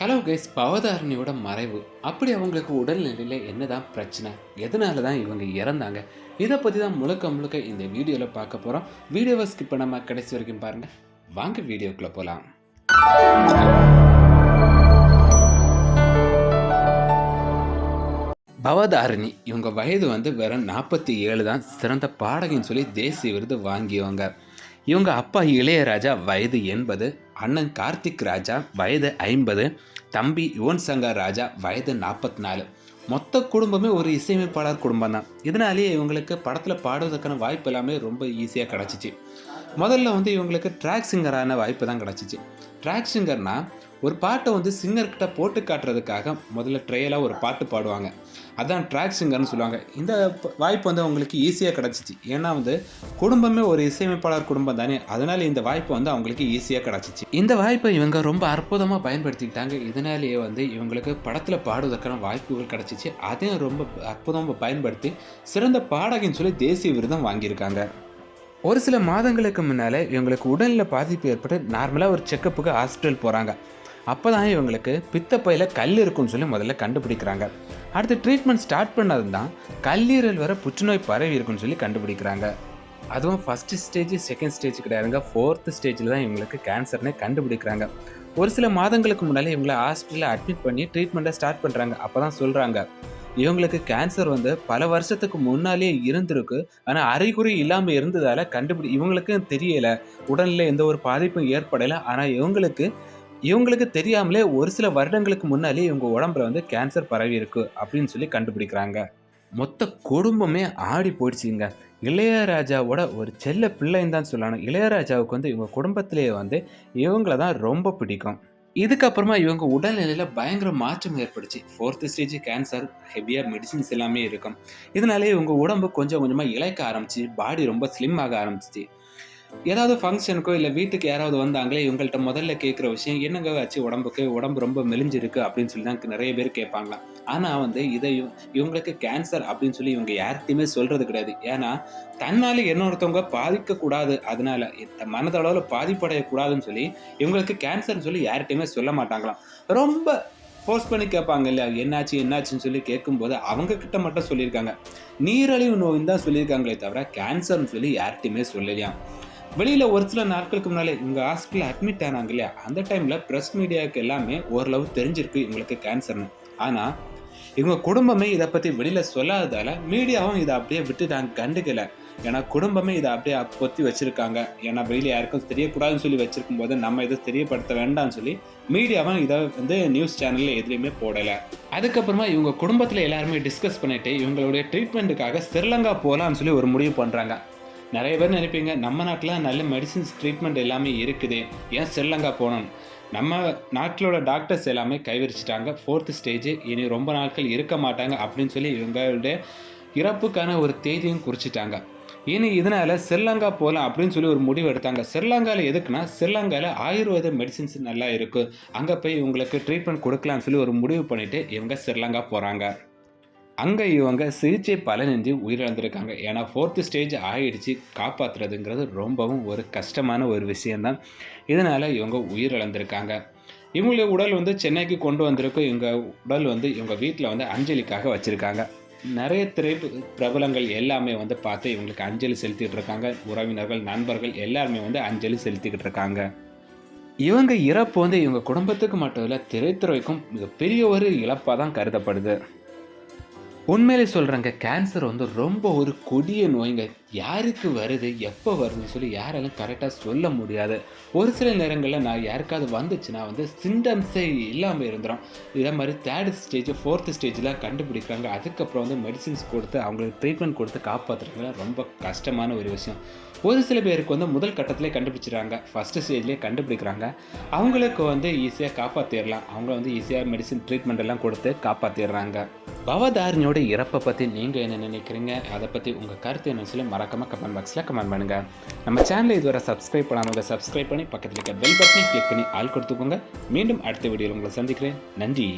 Hello guys பவதாரணியோட மறைவு. அப்படி அவங்களுக்கு உடல்நிலையில் என்னதான் பிரச்சனை எதனால தான் இவங்க இறந்தாங்க இதை பற்றி தான் முழுக்க முழுக்க இந்த வீடியோவில் பார்க்க போகிறோம் வீடியோவை ஸ்கிப் பண்ணாமல் கடைசி வரைக்கும் பாருங்கள் வாங்க வீடியோக்குள்ளே போகலாம் பவதாரிணி இவங்க வயது வந்து வெறும் நாற்பத்தி ஏழு தான் சிறந்த பாடகின்னு சொல்லி தேசிய விருது வாங்கியவங்க. இவங்க அப்பா இளையராஜா வயது எண்பது அண்ணன் கார்த்திக் ராஜா வயது ஐம்பது தம்பி யுவன் சங்கர் ராஜா வயது நாற்பத்தி நாலு மொத்த குடும்பமே ஒரு இசையமைப்பாளர் குடும்பம் தான் இதனாலேயே இவங்களுக்கு படத்தில் பாடுவதற்கான வாய்ப்பு எல்லாமே ரொம்ப ஈஸியாக கிடச்சிச்சு. முதல்ல வந்து இவங்களுக்கு ட்ராக் சிங்கரான வாய்ப்பு தான் கிடச்சிச்சு. ட்ராக் சிங்கர்னால் ஒரு பாட்டை வந்து சிங்கர்கிட்ட போட்டு காட்டுறதுக்காக முதல்ல ட்ரையலாக ஒரு பாட்டு பாடுவாங்க. அதான் ட்ராக் சிங்கர்னு சொல்லுவாங்க. இந்த வாய்ப்பு வந்து அவங்களுக்கு ஈஸியாக கிடச்சிச்சு. ஏன்னா வந்து குடும்பமே ஒரு இசையமைப்பாளர் குடும்பம் தானே. அதனால இந்த வாய்ப்பு வந்து அவங்களுக்கு ஈஸியாக கிடச்சிச்சு. இந்த வாய்ப்பை இவங்க ரொம்ப அற்புதமாக பயன்படுத்திக்கிட்டாங்க. இதனாலேயே வந்து இவங்களுக்கு படத்தில் பாடுவதற்கான வாய்ப்புகள் கிடச்சிச்சு. அதையும் ரொம்ப அற்புதமாக பயன்படுத்தி சிறந்த பாடகின்னு சொல்லி தேசிய விருதம் வாங்கியிருக்காங்க. ஒரு சில மாதங்களுக்கு முன்னால் இவங்களுக்கு உடலில் பாதிப்பு ஏற்பட்டு நார்மலாக ஒரு செக்கப்புக்கு ஹாஸ்பிட்டல் போகிறாங்க அப்போ தான் இவங்களுக்கு பித்தப்பையில் கல் இருக்குன்னு சொல்லி முதல்ல கண்டுபிடிக்கிறாங்க. அடுத்து ட்ரீட்மெண்ட் ஸ்டார்ட் பண்ணது தான் கல்லீரல் வர புற்றுநோய் பரவி இருக்குன்னு சொல்லி கண்டுபிடிக்கிறாங்க. அதுவும் ஃபஸ்ட்டு ஸ்டேஜ் செகண்ட் ஸ்டேஜ் கிடையாதுங்க. ஃபோர்த்து ஸ்டேஜில் தான் இவங்களுக்கு கேன்சர்னே கண்டுபிடிக்கிறாங்க. ஒரு சில மாதங்களுக்கு முன்னாலே இவங்களை ஹாஸ்பிட்டலில் அட்மிட் பண்ணி ட்ரீட்மெண்ட்டை ஸ்டார்ட் பண்ணுறாங்க அப்போ தான் சொல்கிறாங்க இவங்களுக்கு கேன்சர் வந்து பல வருஷத்துக்கு முன்னாலே இருந்திருக்கு. ஆனால் அறிகுறி இல்லாமல் இருந்ததால் கண்டுபிடி இவங்களுக்கும் தெரியலை. உடலில் எந்த ஒரு பாதிப்பும் ஏற்படலை. ஆனால் இவங்களுக்கு இவங்களுக்கு தெரியாமலே ஒரு சில வருடங்களுக்கு முன்னாலே இவங்க உடம்புல வந்து கேன்சர் பரவி இருக்கு அப்படின்னு சொல்லி கண்டுபிடிக்கிறாங்க. மொத்த குடும்பமே ஆடி போயிடுச்சுங்க. இளையராஜாவோட ஒரு செல்ல பிள்ளைன்னு தான் சொல்லணும். இளையராஜாவுக்கு வந்து இவங்க குடும்பத்திலேயே வந்து இவங்கள தான் ரொம்ப பிடிக்கும். இதுக்கப்புறமா இவங்க உடல்நிலையில் பயங்கர மாற்றம் ஏற்படுச்சு. ஃபோர்த்து ஸ்டேஜ் கேன்சர் ஹெவியாக மெடிசின்ஸ் எல்லாமே இருக்கும். இதனாலே இவங்க உடம்பு கொஞ்சம் கொஞ்சமாக இழைக்க ஆரம்பிச்சு பாடி ரொம்ப ஸ்லிம் ஆக ஆரம்பிச்சிச்சு. ஏதாவது ஃபங்க்ஷனுக்கோ இல்லை வீட்டுக்கு யாராவது வந்தாங்களே இவங்கள்ட்ட முதல்ல கேட்குற விஷயம் என்னங்க ஆச்சு உடம்புக்கு? உடம்பு ரொம்ப மெலிஞ்சிருக்கு அப்படின்னு சொல்லி தான் நிறைய பேர் கேட்பாங்களாம். ஆனால் வந்து இதை இவங்களுக்கு கேன்சர் அப்படின்னு சொல்லி இவங்க யார்கிட்டையுமே சொல்கிறது கிடையாது. ஏன்னா தன்னால் இன்னொருத்தவங்க பாதிக்கக்கூடாது. அதனால இந்த மனதளவில் பாதிப்படையக்கூடாதுன்னு சொல்லி இவங்களுக்கு கேன்சர்னு சொல்லி யார்கிட்டையுமே சொல்ல மாட்டாங்களாம். ரொம்ப ஃபோர்ஸ் பண்ணி கேட்பாங்க இல்லையா என்னாச்சு என்னாச்சுன்னு சொல்லி கேட்கும்போது அவங்க கிட்ட மட்டும் சொல்லியிருக்காங்க. நீரழிவு நோயின்னு தான் சொல்லியிருக்காங்களே தவிர கேன்சர்னு சொல்லி யார்கிட்டையுமே சொல்லலையாம். வெளியில் ஒரு சில நாட்களுக்கு முன்னாலே இவங்க ஹாஸ்பிட்டலில் அட்மிட் ஆனாங்க இல்லையா? அந்த டைமில் ப்ரெஸ் மீடியாவுக்கு எல்லாமே ஓரளவு தெரிஞ்சிருக்கு இவங்களுக்கு கேன்சர்னு ஆனால் இவங்க குடும்பமே இதை பற்றி வெளியில் சொல்லாததால் மீடியாவும் இதை அப்படியே விட்டு நாங்கள் கண்டுக்கல. ஏன்னா குடும்பமே இதை அப்படியே பொத்தி வச்சுருக்காங்க. ஏன்னா வெளியில் யாருக்கும் தெரியக்கூடாதுன்னு சொல்லி வச்சுருக்கும் போது நம்ம இதை தெரியப்படுத்த வேண்டாம்னு சொல்லி மீடியாவும் இதை வந்து நியூஸ் சேனலில் எதுலேயுமே போடலை. அதுக்கப்புறமா இவங்க குடும்பத்தில் எல்லாருமே டிஸ்கஸ் பண்ணிவிட்டு இவங்களுடைய ட்ரீட்மெண்ட்டுக்காக ஸ்ரீலங்கா போகலான்னு சொல்லி ஒரு முடிவு பண்ணுறாங்க நிறைய பேர் நினைப்பீங்க நம்ம நாட்டில் நல்ல மெடிசின்ஸ் ட்ரீட்மெண்ட் எல்லாமே இருக்குது. ஏன் ஸ்ரீலங்கா போகணும்? நம்ம நாட்டிலோட டாக்டர்ஸ் எல்லாமே கைவிரிச்சிட்டாங்க. ஃபோர்த்து ஸ்டேஜ் இனி ரொம்ப நாட்கள் இருக்க மாட்டாங்க அப்படின்னு சொல்லி இவங்களுடைய இறப்புக்கான ஒரு தேதியும் குறிச்சிட்டாங்க. இனி இதனால் ஸ்ரீலங்கா போகலாம் அப்படின்னு சொல்லி ஒரு முடிவு எடுத்தாங்க. ஸ்ரீலங்காவில் எதுக்குன்னா ஸ்ரீலங்காவில் ஆயுர்வேத மெடிசின்ஸ் நல்லா இருக்குது அங்கே போய் இவங்களுக்கு ட்ரீட்மெண்ட் கொடுக்கலாம்னு சொல்லி ஒரு முடிவு பண்ணிவிட்டு இவங்க ஸ்ரீலங்கா போகிறாங்க அங்கே இவங்க சிகிச்சை பலனின்றி உயிரிழந்திருக்காங்க. ஏன்னா ஃபோர்த்து ஸ்டேஜ் ஆகிடுச்சு காப்பாற்றுறதுங்கிறது ரொம்பவும் ஒரு கஷ்டமான ஒரு விஷயந்தான் இதனால் இவங்க உயிரிழந்திருக்காங்க. இவங்களுடைய உடல் வந்து சென்னைக்கு கொண்டு வந்திருக்கும். இவங்க உடல் வந்து இவங்க வீட்டில் வந்து அஞ்சலிக்காக வச்சுருக்காங்க. நிறைய திரை பிரபலங்கள் எல்லாமே வந்து பார்த்து இவங்களுக்கு அஞ்சலி செலுத்திட்டு இருக்காங்க உறவினர்கள் நண்பர்கள் எல்லாருமே வந்து அஞ்சலி செலுத்திக்கிட்டு இருக்காங்க இவங்க இறப்பு வந்து இவங்க குடும்பத்துக்கு மட்டும் இல்லை திரைத்துறைக்கும் மிகப்பெரிய ஒரு இழப்பாக தான் கருதப்படுது. உண்மையிலே சொல்கிறேங்க கேன்சர் வந்து ரொம்ப ஒரு கொடிய நோய்ங்க. யாருக்கு வருது எப்போ வருதுன்னு சொல்லி யாராலும் கரெக்டாக சொல்ல முடியாது. ஒரு சில நேரங்களில் நான் யாருக்காவது வந்துச்சுன்னா வந்து சிம்டம்ஸே இல்லாமல் இருந்துடும் இதே மாதிரி தேர்ட் ஸ்டேஜ் ஃபோர்த்து ஸ்டேஜ்லாம் கண்டுபிடிக்கிறாங்க. அதுக்கப்புறம் வந்து மெடிசின்ஸ் கொடுத்து அவங்களுக்கு ட்ரீட்மெண்ட் கொடுத்து காப்பாற்றுறதுலாம் ரொம்ப கஷ்டமான ஒரு விஷயம். ஒரு சில பேருக்கு வந்து முதல் கட்டத்திலே கண்டுபிடிச்சிடுறாங்க. ஃபஸ்ட்டு ஸ்டேஜ்லேயே கண்டுபிடிக்கிறாங்க. அவங்களுக்கு வந்து ஈஸியாக காப்பாற்றிடலாம் அவங்கள வந்து ஈஸியாக மெடிசின் ட்ரீட்மெண்ட் எல்லாம் கொடுத்து காப்பாற்றிடுறாங்க பவதாரணியோட இறப்பை பற்றி நீங்கள் என்ன நினைக்கிறீங்க? அதை பற்றி உங்கள் கருத்து என்ன சொல்லி மறக்காமல் கமெண்ட் பாக்ஸில் கமெண்ட் பண்ணுங்கள் நம்ம சேனலை இதுவரை சப்ஸ்கிரைப் பண்ணாமல் சப்ஸ்கிரைப் பண்ணி பக்கத்தில் இருக்க பெல் பட்டனை கிளிக் பண்ணி ஆள் கொடுத்துக்கோங்க. மீண்டும் அடுத்த வீடியோவில் உங்களை சந்திக்கிறேன். நன்றி.